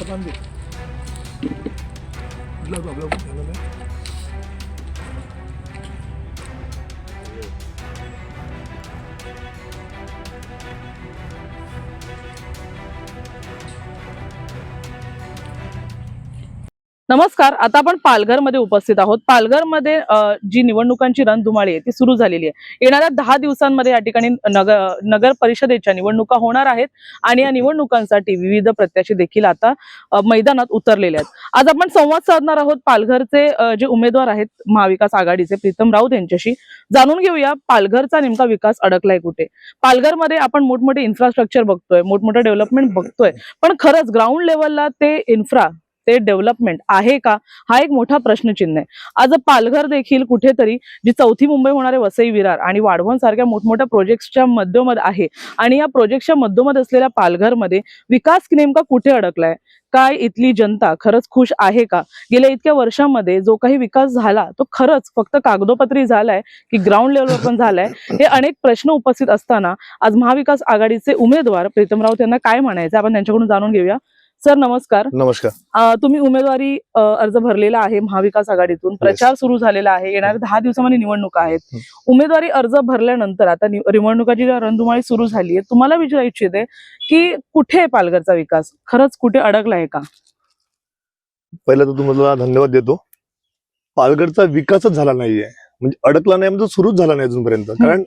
पटान दे कुठला प्रॉब्लेम झाला नाही नमस्कार आता आपण पालघरमध्ये उपस्थित आहोत. पालघरमध्ये जी निवडणुकांची रणधुमाळी आहे ती सुरू झालेली आहे. येणाऱ्या दहा दिवसांमध्ये या ठिकाणी नगर नगर परिषदेच्या निवडणुका होणार आहेत आणि या निवडणुकांसाठी विविध प्रत्याशी देखील आता मैदानात उतरलेले आहेत. आज आपण संवाद साधणार आहोत पालघरचे जे उमेदवार आहेत महाविकास आघाडीचे प्रीतम राऊत यांच्याशी. जाणून घेऊया पालघरचा नेमका विकास अडकलाय कुठे. पालघरमध्ये आपण मोठमोठे इन्फ्रास्ट्रक्चर बघतोय मोठमोठे डेव्हलपमेंट बघतोय. पण खरंच ग्राउंड लेवलला ते इन्फ्रा ते डेव्हलपमेंट आहे का? हा एक मोठा प्रश्नचिन्ह आहे. आज पालघर देखील कुठेतरी जी चौथी मुंबई होणारे वसई विरार आणि वाढवण सारख्या मोठमोठ्या प्रोजेक्टच्या मध्यमध आहे आणि या प्रोजेक्टच्या मध्यमध असलेल्या पालघरमध्ये विकास नेमका कुठे अडकलाय? काय इथली जनता खरंच खुश आहे का? गेल्या इतक्या वर्षांमध्ये जो काही विकास झाला तो खरंच फक्त कागदोपत्री झालाय की ग्राउंड लेवलवर पण झालाय. हे अनेक प्रश्न उपस्थित असताना आज महाविकास आघाडीचे उमेदवार प्रीतम राऊत यांना काय म्हणायचं? आपण त्यांच्याकडून जाणून घेऊया. सर नमस्कार. नमस्कार. तुम्ही उमेदवारी अर्ज भरलेला आहे महाविकास आघाडीतून. प्रचार सुरू झालेला आहे. येणाऱ्या दहा दिवसामध्ये निवडणुका आहेत. उमेदवारी अर्ज भरल्यानंतर आता निवडणुकाची रणधुमाळी सुरू झाली आहे तुम्हाला विचारू इच्छिते की कुठे आहे पालघरचा विकास? खरंच कुठे अडकला आहे का? पहिला तर तुम्हाला धन्यवाद देतो. पालघरचा विकासच झाला नाहीये. म्हणजे अडकला नाही म्हणजे सुरूच झाला नाही अजूनपर्यंत. कारण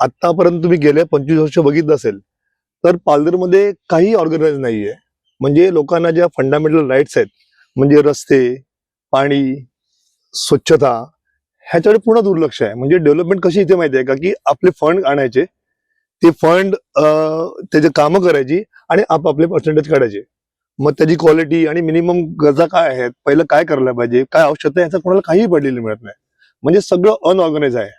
आतापर्यंत तुम्ही गेल्या पंचवीस वर्ष बघितलं असेल तर पालघरमध्ये काही ऑर्गनाइज नाहीये. म्हणजे लोकांना ज्या फंडामेंटल राईट्स आहेत म्हणजे रस्ते पाणी स्वच्छता ह्याच्याकडे पूर्ण दुर्लक्ष आहे. म्हणजे डेव्हलपमेंट कशी इथे माहिती आहे का? की आपले फंड आणायचे ते फंड त्याचे कामं करायची आणि आपापले पर्सेंटेज काढायचे. मग त्याची क्वालिटी आणि मिनिमम गरजा काय आहेत? पहिलं काय करायला पाहिजे? काय आवश्यकता आहे? याचा कोणाला काहीही पडलेलं मिळत नाही. म्हणजे सगळं अनऑर्गनाईज आहे.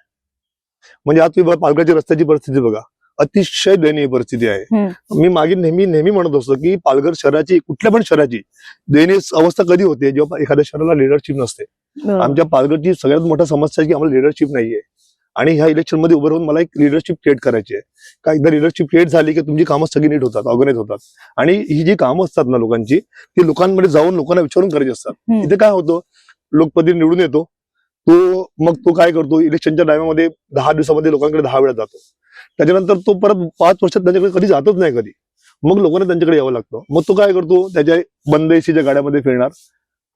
म्हणजे आता तुम्ही पालघरच्या रस्त्याची परिस्थिती बघा. अतिशय दयनीय परिस्थिती आहे. मी मागे नेहमी नेहमी म्हणत असतो की पालघर शहराची कुठल्या पण शहराची दयनीय अवस्था कधी होते जेव्हा एखाद्या शहराला लिडरशिप नसते. आमच्या पालघरची सगळ्यात मोठा समस्या आहे की आम्हाला लिडरशिप नाहीये. आणि ह्या इलेक्शनमध्ये उभं राहून मला एक लिडरशिप क्रिएट करायची आहे. का एकदा लिडरशिप क्रिएट झाली की तुमची कामं सगळी नीट होतात ऑर्गनाइज होतात. आणि ही जी कामं असतात ना लोकांची ती लोकांमध्ये जाऊन लोकांना विचारून करायची असतात. इथे काय होतं लोकप्रतिनिधी निवडून येतो तो मग तो काय करतो इलेक्शनच्या टायमामध्ये दहा दिवसामध्ये लोकांकडे दहा वेळा जातो. त्याच्यानंतर तो परत पाच वर्षात त्यांच्याकडे कधी जातच नाही कधी. मग लोकांना त्यांच्याकडे यावं लागतं. मग तो काय करतो? त्याच्या बंद एसीच्या गाड्यामध्ये फिरणार.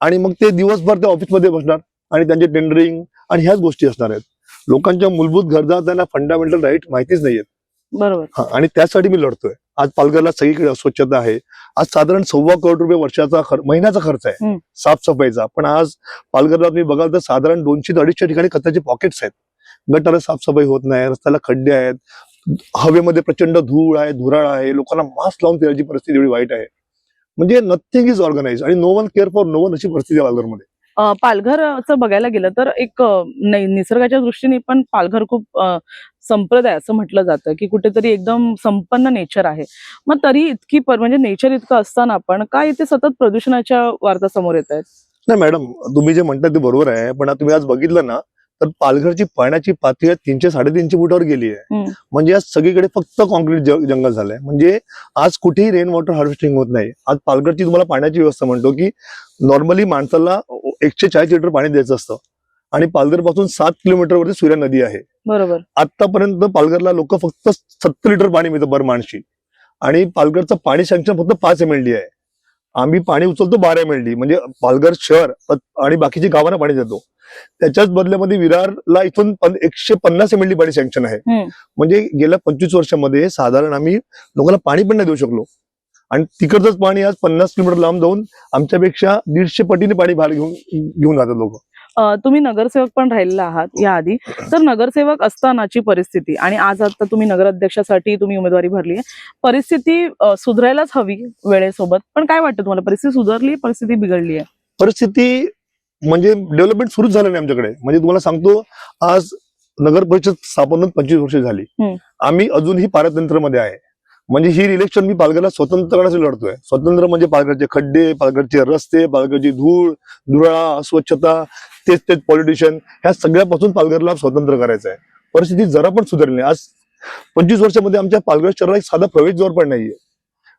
आणि मग ते दिवसभर त्या ऑफिसमध्ये बसणार आणि त्यांचे टेंडरिंग आणि ह्याच गोष्टी असणार आहेत. लोकांच्या मूलभूत गरजा त्यांना फंडामेंटल राईट माहितीच नाहीयेत. बरोबर. हा, आणि त्यासाठी मी लढतोय. आज पालघरला सगळीकडे अस्वच्छता आहे. आज साधारण सव्वा करोड रुपये वर्षाचा खर्च महिन्याचा खर्च आहे. साफसफाईचा. पण आज पालघरला तुम्ही बघाल तर साधारण दोनशे ते अडीचशे ठिकाणी कचऱ्याचे पॉकेट्स आहेत. गटाला साफसफाई होत नाही रस्त्याला खड्डे आहेत. हवेमध्ये प्रचंड धूळ आहे धुराळ आहे लोकांना मास्क लावून फिरायची परिस्थिती एवढी वाईट आहे. म्हणजे नथिंग इज ऑर्गनाइज आणि no one care for no one अशी परिस्थिती आहे पालघरमध्ये. पालघरचं बघायला गेलं तर एक निसर्गाच्या दृष्टीने पण पालघर खूप संप्रदाय असं म्हटलं जातं की कुठेतरी एकदम संपन्न नेचर आहे. मग तरी इतकी पर- म्हणजे नेचर इतकं असताना पण काय इथे सतत प्रदूषणाच्या वार्ता समोर येत आहेत? नाही मॅडम तुम्ही जे म्हणता ते बरोबर आहे. पण तुम्ही आज बघितलं ना तर पालघरची पाण्याची पातळी तीनशे साडेतीनशे फुटावर गेली आहे. म्हणजे आज सगळीकडे फक्त कॉन्क्रीट जंगल झालंय. म्हणजे आज कुठेही रेन वॉटर हार्वेस्टिंग होत नाही. आज पालघरची तुम्हाला पाण्याची व्यवस्था म्हणतो की नॉर्मली माणसाला एकशे चाळीस लिटर पाणी द्यायचं असतं. आणि पालघरपासून सात किलोमीटरवरती सूर्या नदी आहे. बरोबर. आतापर्यंत पालघरला लोक फक्त सत्तर लिटर पाणी मिळतं बर माणशी. आणि पालघरचं पाणी सँक्शन फक्त पाच एम एल डी आहे. आम्ही पाणी उचलतो बारा एम एल डी म्हणजे पालघर शहर आणि बाकीची गावांना पाणी देतो. त्याच्याच बदल्यामध्ये विरारला इथून एकशे पन्नास एम एल डी पाणी सँक्शन आहे. म्हणजे गेल्या पंचवीस वर्षामध्ये साधारण आम्ही लोकांना पाणी पण नाही देऊ शकलो. आणि तिकडचंच पाणी आज पन्नास किलोमीटर लांब जाऊन आमच्यापेक्षा दीडशे पटीने पाणी बाहेर घेऊन घेऊन जातात लोक. तुम्ही नगरसेवक पण राहिलेला आहात याआधी. तर नगरसेवक असतानाची परिस्थिती आणि आज आता तुम्ही नगराध्यक्षासाठी तुम्ही उमेदवारी भरली आहे. परिस्थिती सुधारायलाच हवी वेळेसोबत. पण काय वाटतं तुम्हाला? परिस्थिती सुधारली परिस्थिती बिघडली आहे. परिस्थिती म्हणजे डेव्हलपमेंट सुरूच झालं नाही आमच्याकडे. म्हणजे तुम्हाला सांगतो आज नगर परिषद स्थापन पंचवीस वर्ष झाली. आम्ही अजूनही पारतंत्रमध्ये आहे. म्हणजे ही इलेक्शन मी पालघरला स्वतंत्र करण्यासाठी लढतोय. स्वतंत्र म्हणजे पालघरचे खड्डे पालघरचे रस्ते पालघरची धूळ धुळा अस्वच्छता तेच तेच पॉलिटिशियन ह्या सगळ्यापासून पालघरला स्वतंत्र करायचं आहे परिस्थिती जरा पण सुधारली आज पंचवीस वर्षामध्ये आमच्या पालघर शहराला एक साधा प्रवेशद्वार पण नाहीये.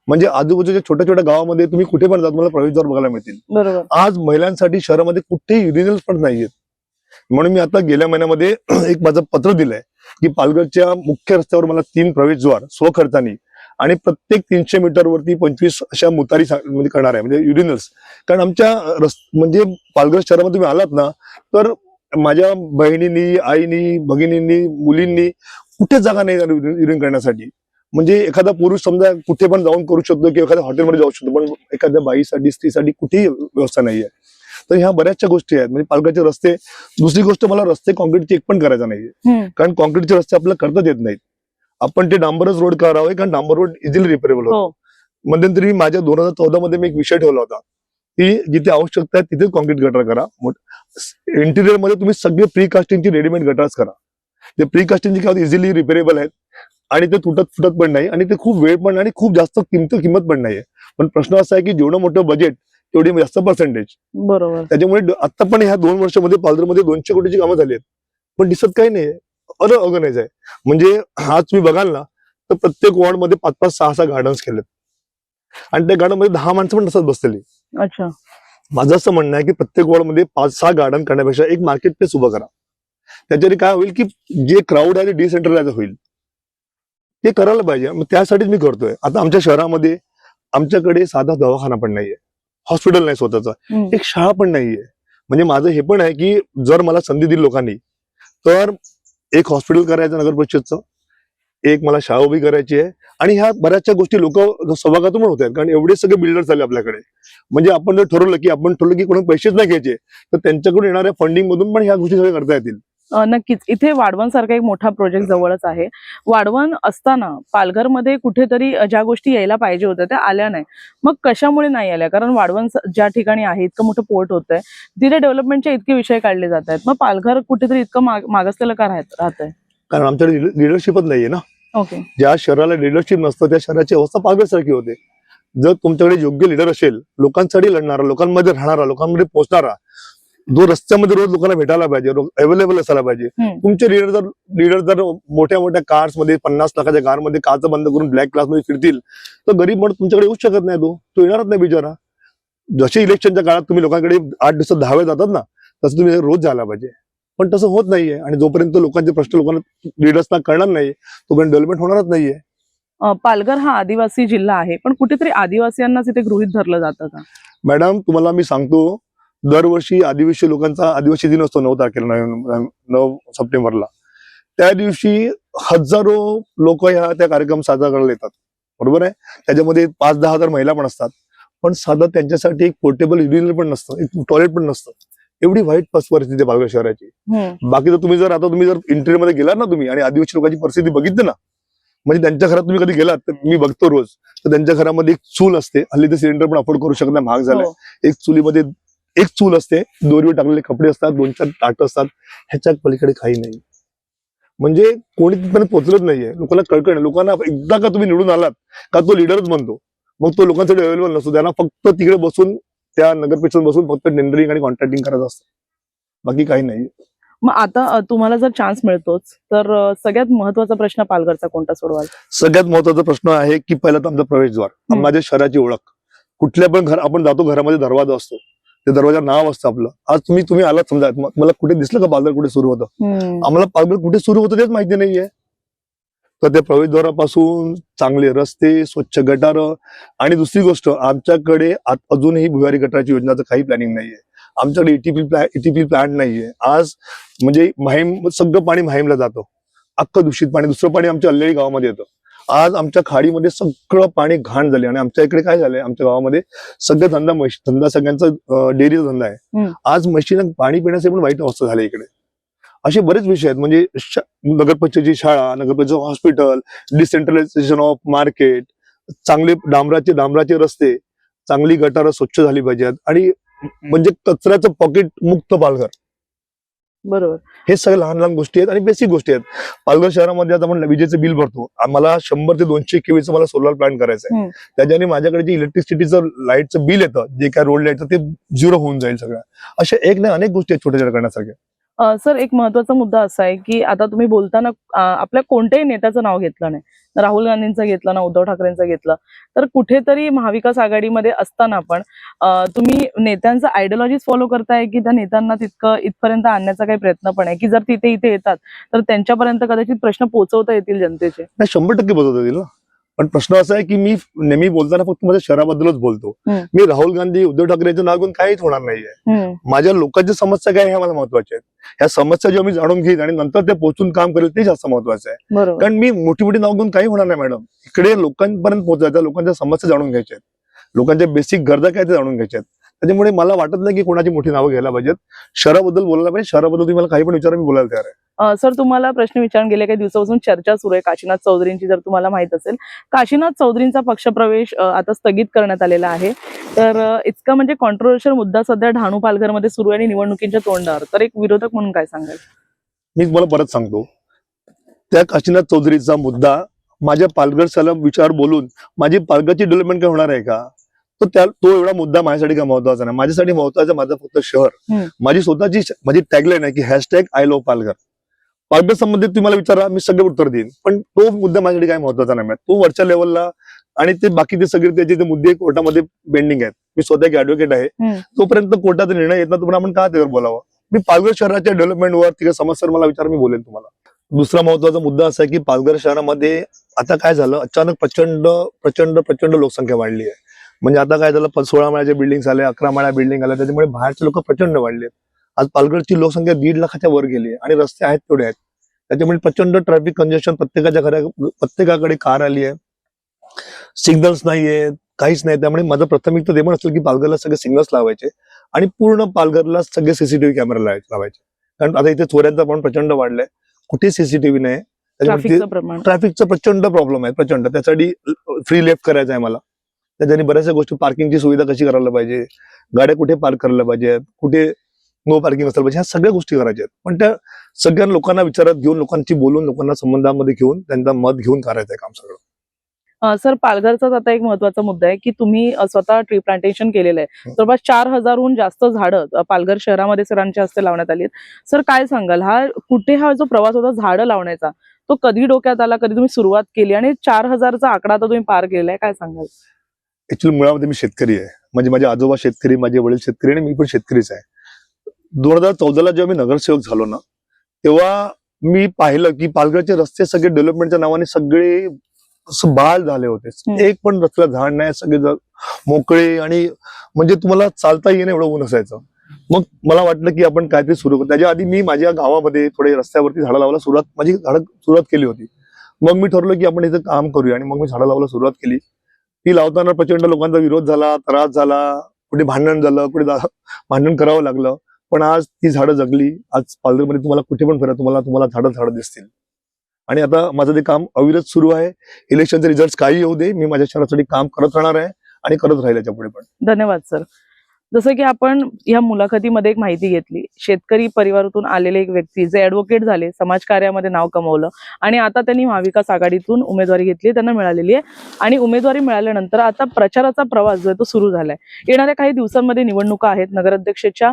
म्हणजे आजूबाजूच्या छोट्या छोट्या गावामध्ये तुम्ही कुठे पण जा तुम्हाला प्रवेशद्वार बघायला मिळतील. आज महिलांसाठी शहरामध्ये कुठेही युरिनल्स पण नाहीयेत. म्हणून मी आता गेल्या महिन्यामध्ये एक माझं पत्र दिलंय की पालघरच्या मुख्य रस्त्यावर मला तीन प्रवेशद्वार स्वखर्चानी आणि प्रत्येक तीनशे मीटर वरती पंचवीस अशा मुतारी म्हणजे करणार आहे म्हणजे युरिनल्स कारण आमच्या रस म्हणजे पालघर शहरामध्ये तुम्ही आलात ना तर माझ्या बहिणींनी आईनी भगिनींनी मुलींनी कुठेच जागा नाही युरिन करण्यासाठी. म्हणजे एखादा पुरुष समजा कुठे पण जाऊन करू शकतो किंवा एखाद्या हॉटेलमध्ये जाऊ शकतो पण एखाद्या बाईसाठी स्त्रीसाठी कुठेही व्यवस्था नाहीये. तर ह्या बऱ्याचशा गोष्टी आहेत. म्हणजे पालघरचे रस्ते दुसरी गोष्ट मला रस्ते कॉन्क्रीटचे एक पण करायचा नाहीये. कारण कॉन्क्रीटचे रस्ते आपल्याला करताच येत नाहीत. आपण ते डांबरच रोड करावे कारण डांबर रोड इझिली रिपेरेबल होतो. हो. मध्यंतरी माझ्या दोन हजार चौदा मध्ये मी एक विषय ठेवला होता की जिथे आवश्यकता आहे तिथे कॉन्क्रीट गटर करा. इंटिरियरमध्ये तुम्ही सगळे प्री कास्टिंगची रेडीमेड गटर्स करा. ते प्री कास्टिंगची काय इझिली रिपेरेबल आहेत. आणि ते तुटत फुटत पण नाही आणि ते खूप वेळ पण आणि खूप जास्त किंमत किंमत पण नाहीये. पण प्रश्न असा आहे की जेवढं मोठं बजेट तेवढी जास्त पर्सेंटेज बरोबर. त्याच्यामुळे आता पण ह्या दोन वर्षामध्ये पालघरमध्ये दोनशे कोटीची कामं झाली आहेत. पण दिसत काही नाही अन ऑर्गनाइज आहे. म्हणजे आज तुम्ही बघाल ना तर प्रत्येक वॉर्डमध्ये पाच पाच सहा सहा गार्डन्स केलेत. आणि त्या गार्डनमध्ये दहा माणसं पण तसंच बसलेली. अच्छा. माझं असं म्हणणं आहे की प्रत्येक वॉर्डमध्ये पाच सहा गार्डन करण्यापेक्षा एक मार्केट प्लेस उभं करा. त्याच्याने काय होईल की जे क्राऊड आहे ते डिसेंट्रलाइज होईल. ते करायला पाहिजे. मग त्यासाठीच मी करतोय. आता आमच्या शहरामध्ये आमच्याकडे साधा दवाखाना पण नाहीये. हॉस्पिटल नाही स्वतःचा. एक शाळा पण नाहीये. म्हणजे माझं हे पण आहे की जर मला संधी दिली लोकांनी तर एक हॉस्पिटल करायचं नगर परिषदचं एक मला शाळा उभी करायची आहे. आणि ह्या बऱ्याचशा गोष्टी लोक सभागातून होत आहेत. कारण एवढे सगळे बिल्डर्स झाले आपल्याकडे. म्हणजे आपण जर ठरवलं की आपण ठरवलं की कोणी पैसेच नाही घ्यायचे तर त्यांच्याकडून येणाऱ्या फंडिंग मधून पण ह्या गोष्टी सगळ्या करता येतील. नक्कीच. इथे वाढवण सारखा एक मोठा प्रोजेक्ट जवळच आहे. वाढवण असताना पालघरमध्ये कुठेतरी ज्या गोष्टी यायला पाहिजे होत्या त्या आल्या नाही. मग कशामुळे नाही आल्या? कारण वाढवण ज्या ठिकाणी आहे इतकं मोठं पोर्ट होत आहे तिथे डेव्हलपमेंटचे इतके विषय काढले जात आहेत मग पालघर कुठेतरी इतकं माग- मागासलेलं का राहत राहत आहे कारण आमच्याकडे लिडरशिपच नाहीये ना. ओके. ज्या शहराला लिडरशिप नसतं त्या शहराची अवस्था पालघरसारखी होते. जर तुमच्याकडे योग्य लिडर असेल लोकांसाठी लढणारा लोकांमध्ये राहणारा लोकांमध्ये पोहोचणारा जो रस्त्यामध्ये रोज लोकांना भेटायला पाहिजे अवेलेबल असायला पाहिजे. तुमचे लिडर जर लिडर जर मोठ्या मोठ्या कार्समध्ये पन्नास लाखाच्या कारमध्ये काच बंद करून ब्लॅक क्लासमध्ये फिरतील तर गरीब माणूस तुमच्याकडे येऊच शकत नाही तो. तो येणारच नाही बिचारा. जसे इलेक्शनच्या काळात तुम्ही लोकांकडे आठ दिवसात दहा वेळ जातात ना तसं तुम्ही रोज जायला पाहिजे. पण तसं होत नाहीये आणि जोपर्यंत लोकांचे प्रश्न लोकांना लिडर्सना कळणार नाही तोपर्यंत डेव्हलपमेंट होणारच नाहीये. पालघर हा आदिवासी जिल्हा आहे पण कुठेतरी आदिवासीयांनाच इथे गृहित धरलं जातं का? मॅडम तुम्हाला मी सांगतो दरवर्षी आदिवासी लोकांचा आदिवासी दिन असतो नऊ तारखेला नऊ नऊ सप्टेंबरला. त्या दिवशी हजारो लोक ह्या त्या कार्यक्रम साजरा करायला येतात. बरोबर आहे? त्याच्यामध्ये पाच दहा हजार महिला पण असतात. पण साधं त्यांच्यासाठी एक पोर्टेबल युरिनल पण नसतं एक टॉयलेट पण नसतं. एवढी वाईट परिस्थिती पालघर शहराची. बाकी जर तुम्ही जर आता तुम्ही जर इंटेरियरमध्ये गेलात ना तुम्ही आणि आदिवासी लोकांची परिस्थिती बघितली ना म्हणजे त्यांच्या घरात तुम्ही कधी गेलात तर मी बघतो रोज. तर त्यांच्या घरामध्ये एक चूल असते हल्ली ते सिलेंडर पण अफोर्ड करू शकत नाही महाग झालाय. हो. एक चुलीमध्ये एक चूल असते दोरीवर टाकलेले कपडे असतात दोन चार ताट असतात ह्याच्या पलीकडे काही नाही. म्हणजे कोणी तिथपर्यंत पोहोचलंच नाहीये. लोकांना कळकळ नाही. लोकांना एकदा का तुम्ही निवडून आलात का तो लिडरच बनतो मग तो लोकांसाठी अवेलेबल नसतो. त्यांना फक्त तिकडे बसून त्या नगरपरिषद बसून फक्त टेंडरिंग आणि कॉन्ट्रॅक्टिंग करायचं असतं. बाकी काही नाही. मग आता तुम्हाला जर चान्स मिळतोच तर सगळ्यात महत्त्वाचा प्रश्न पालघरचा कोणता सोडवाल? सगळ्यात महत्त्वाचा प्रश्न आहे की पहिला तर आमचा प्रवेशद्वार. माझ्या शहराची ओळख कुठल्या पण घर आपण जातो घरामध्ये दरवाजा असतो. ते दरवाजा नाव असतं आपलं. आज तुम्ही तुम्ही आलात समजा मला कुठे दिसलं का पालघर कुठे सुरू होतं. आम्हाला पालघर कुठे सुरू होतं तेच माहिती नाहीये. तर त्या प्रवेशद्वारापासून चांगले रस्ते स्वच्छ गटार आणि दुसरी गोष्ट आमच्याकडे अजूनही भुयारी गटाराची योजनाचं काही प्लॅनिंग नाहीये. आमच्याकडे एटीपी एटीपी प्लॅन्ट नाहीये. आज म्हणजे माहीम सगळं पाणी माहीमला जातं. अख्खं दूषित पाणी दुसरं पाणी आमच्या अल्लेरी गावामध्ये येतं. आज आमच्या खाडीमध्ये सगळं पाणी घाण झाले आणि आमच्या इकडे काय झालंय? आमच्या गावामध्ये सगळं धंदा धंदा सगळ्यांचा डेअरीचा धंदा आहे. आज म्हशीला पाणी पिण्याचे पण वाईट अवस्था झाली इकडे. असे बरेच विषय आहेत. म्हणजे नगरपंचायतीची शाळा nagar panchayat hospital decentralisation of market चांगले डांबराचे डांबराचे रस्ते चांगली गटारं स्वच्छ झाली पाहिजेत. आणि म्हणजे कचऱ्याचं पॉकेट मुक्त पालघर. बरोबर. हे सगळे लहान लहान गोष्टी आहेत आणि बेसिक गोष्टी आहेत. पालघर शहरामध्ये आता आपण विजेचं बिल भरतो. मला शंभर ते दोनशे केवीचं मला सोलर प्लांट करायचं आहे. त्याच्याने माझ्याकडे जे इलेक्ट्रिसिटीचं लाईटचं बिल येतं जे काय रोड लाईटचं ते झिरो होऊन जाईल सगळं. अशा एक नाही अनेक गोष्टी आहेत छोट्या छोट्या करण्यासारख्या. सर एक महत्त्वाचा मुद्दा असा आहे की आता तुम्ही बोलताना आपल्या कोणत्याही नेत्याचं नाव घेतलं नाही. राहुल गांधींचं घेतलं ना उद्धव ठाकरेंचं घेतलं. तर कुठेतरी महाविकास आघाडीमध्ये असताना पण तुम्ही नेत्यांचं आयडिओलॉजीज फॉलो करताय की त्या नेत्यांना तितकं इथपर्यंत आणण्याचा काही प्रयत्न पण आहे? की जर तिथे इथे येतात तर त्यांच्यापर्यंत कदाचित प्रश्न पोहोचवता येतील जनतेचे? शंभर टक्के पोहोचवता येतील ना. पण प्रश्न असा आहे की मी नेहमी बोलताना फक्त माझ्या शहराबद्दलच बोलतो. मी राहुल गांधी उद्धव ठाकरेंचं नाव घेऊन काहीच होणार नाहीये. माझ्या लोकांच्या समस्या काय आहे ह्या मला महत्त्वाच्या आहेत. ह्या समस्या जेव्हा मी जाणून घेईन आणि नंतर ते पोहोचून काम करेल ते जास्त महत्वाचं आहे. कारण मी मोठी मोठी नाव घेऊन काही होणार नाही मॅडम. इकडे लोकांपर्यंत पोहोचायचं लोकांच्या समस्या जाणून घ्यायच्या आहेत. लोकांच्या बेसिक गरजा काय ते जाणून घ्यायच्या आहेत. त्याच्यामुळे मला वाटत नाही की कोणाची मोठी नावं घ्यायला पाहिजेत. शहराबद्दल बोलायला पाहिजे. शहराबद्दल तुम्ही मला काही पण विचारा मी बोलायला तयार आहे. सर तुम्हाला प्रश्न विचारून गेल्या काही दिवसापासून चर्चा सुरू आहे. काशीनाथ चौधरींची जर तुम्हाला माहीत असेल. काशीनाथ चौधरींचा पक्षप्रवेश आता स्थगित करण्यात आलेला आहे. तर इतका म्हणजे कॉन्ट्रोवर्शियल मुद्दा सध्या डहाणू पालघरमध्ये सुरू आहे आणि निवडणुकीच्या तोंडावर. तर एक विरोधक म्हणून काय सांगाल? मी तुम्हाला परत सांगतो. त्या काशीनाथ चौधरीचा मुद्दा माझ्या पालघर विचार बोलून माझी पालघरची डेव्हलपमेंट काय होणार आहे का? तो त्या तो एवढा मुद्दा माझ्यासाठी काय महत्त्वाचा नाही? माझ्यासाठी महत्वाचं माझं फक्त शहर. माझी स्वतःची माझी टॅगलाईन आहे की hashtag I love Palghar. Palghar संबंधित तुम्हाला विचारा मी सगळे उत्तर देईन. पण तो मुद्दा माझ्यासाठी काय महत्त्वाचा नाही तो वरच्या लेवलला आणि ते बाकी ते सगळे त्याचे ते मुद्दे कोर्टामध्ये पेंडिंग आहेत. मी स्वतः एक ऍडव्होकेट आहे. तोपर्यंत कोर्टाचा निर्णय येत नाही तोपर्यंत आपण का त्यावर बोलावं? मी पालघर शहराच्या डेव्हलपमेंटवर तिकडे समस्यावर मला विचार मी बोलेन तुम्हाला. दुसरा महत्त्वाचा मुद्दा असा आहे की पालघर शहरामध्ये आता काय झालं? अचानक प्रचंड प्रचंड प्रचंड लोकसंख्या वाढली आहे. म्हणजे आता काय झालं सोळा माळ्याच्या बिल्डिंग आल्या अकरा माळ्या बिल्डिंग आल्या त्याच्यामुळे बाहेरचे लोक प्रचंड वाढले आज पालघरची लोकसंख्या दीड लाखाच्या वर गेली आहे आणि रस्ते आहेत तेवढे आहेत. त्याच्यामुळे प्रचंड ट्रॅफिक कंजेशन प्रत्येकाच्या घरा प्रत्येकाकडे कार आली आहे. सिग्नल्स नाहीये काहीच नाही. त्यामुळे माझं प्राथमिक तर ते पण असेल की पालघरला सगळे सिग्नल्स लावायचे आणि पूर्ण पालघरला सगळे सीसीटीव्ही कॅमेरा लावायचे. कारण आता इथे चोऱ्यांचं पण प्रचंड वाढलंय. कुठे सीसीटीव्ही नाही. ट्रॅफिकचं प्रचंड प्रॉब्लेम आहे प्रचंड. त्यासाठी फ्री लेफ्ट करायचं आहे मला. त्याच्याने बऱ्याचशा गोष्टी पार्किंगची सुविधा कशी करायला पाहिजे? गाड्या कुठे पार्क करायला पाहिजेत? कुठे नो पार्किंग असलं पाहिजे? ह्या सगळ्या गोष्टी करायच्या आहेत. पण त्या सगळ्या लोकांना विचारात घेऊन लोकांची बोलून लोकांना संबंधामध्ये घेऊन त्यांचं मत घेऊन करायचं आहे काम सगळं. सर पालघरचाच आता एक महत्त्वाचा मुद्दा आहे की तुम्ही स्वतः ट्री प्लांटेशन केलेलं आहे. जवळपास चार हजारहून जास्त झाडं पालघर शहरामध्ये सरांच्या हस्ते लावण्यात आली आहेत. सर काय सांगाल? हा कुठे हा जो प्रवास होता झाडं लावण्याचा तो कधी डोक्यात आला? कधी तुम्ही सुरुवात केली? आणि चार हजारचा आकडा आता तुम्ही पार केलाय काय सांगाल? ऍक्च्युली मुळामध्ये मी शेतकरी आहे. म्हणजे माझे आजोबा शेतकरी माझे वडील शेतकरी आणि मी पण शेतकरीच आहे. दोन हजार चौदाला जेव्हा मी नगरसेवक झालो ना तेव्हा मी पाहिलं की पालघरचे रस्ते सगळे डेव्हलपमेंटच्या नावाने सगळे बाल झाले होते. एक पण रस्त्याला झाड नाही सगळे मोकळे आणि म्हणजे तुम्हाला चालता येणं एवढं ऊन असायचं. मग मला वाटलं की आपण काहीतरी सुरू करू. त्याच्या आधी मी माझ्या गावामध्ये थोडे रस्त्यावरती झाडं लावायला सुरुवात माझी झाडं सुरुवात केली होती. मग मी ठरवलं की आपण इथं काम करूया आणि मग मी झाडं लावायला सुरुवात केली. ती लावताना प्रचंड लोकांचा विरोध झाला त्रास झाला कुठे भांडण झालं कुठे भांडण करावं लागलं. पण आज ती झाडं जगली. आज पालघरमध्ये तुम्हाला कुठे पण फिरा तुम्हाला तुम्हाला झाडं झाडं दिसतील. आणि आता माझं ते काम अविरत सुरू आहे. इलेक्शनचे रिझल्ट काही येऊ दे. मी माझ्या शहरासाठी काम करत राहणार आहे आणि करत राहील याच्यापुढे पण. धन्यवाद सर जसं की आपण या मुलाखतीमध्ये एक माहिती घेतली. शेतकरी परिवारातून आलेले एक व्यक्ती जे ऍडव्होकेट झाले समाजकार्यामध्ये नाव कमवलं आणि आता त्यांनी महाविकास आघाडीतून उमेदवारी घेतली त्यांना मिळालेली आहे. आणि उमेदवारी मिळाल्यानंतर आता प्रचाराचा प्रवास जो आहे तो सुरू झालाय. येणाऱ्या काही दिवसांमध्ये निवडणुका आहेत. नगराध्यक्षाच्या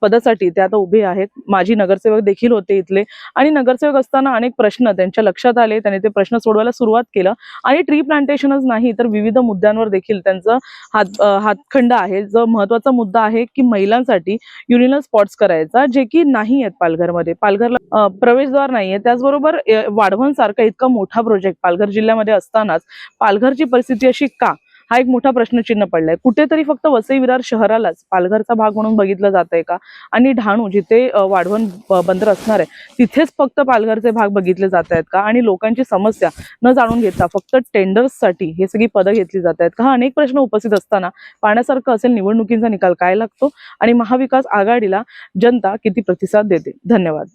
पदासाठी ते आता उभे आहेत. माजी नगरसेवक देखील होते इथले. आणि नगरसेवक असताना अनेक प्रश्न त्यांच्या लक्षात आले. त्यांनी ते प्रश्न सोडवायला सुरुवात केलं. आणि ट्री प्लांटेशनच नाही तर विविध मुद्द्यांवर देखील त्यांचं हात हातखंड आहे. जो महत्त्वाचा मुद्दा आहे की महिलांसाठी युनिनल स्पॉट्स करायचा जे की नाही आहेत पालघरमध्ये. पालघरला प्रवेशद्वार प्रवेशद्वार आहे. त्याचबरोबर वाढवण सारखा इतका मोठा प्रोजेक्ट पालघर जिल्ह्यामध्ये असतानाच पालघरची परिस्थिती अशी का? हा एक मोठा प्रश्नचिन्ह पडलाय. कुठेतरी फक्त वसई विरार शहरालाच पालघरचा भाग म्हणून बघितलं जात आहे का? आणि डहाणू जिथे वाढवण बंदर असणार आहे तिथेच फक्त पालघरचे भाग बघितले जात आहेत का? आणि लोकांची समस्या न जाणून घेता फक्त टेंडर्ससाठी हे सगळी पदं घेतली जात आहेत का? हा अनेक प्रश्न उपस्थित असताना पाहण्यासारखं असेल निवडणुकींचा निकाल काय लागतो? आणि महाविकास आघाडीला जनता किती प्रतिसाद देते? धन्यवाद.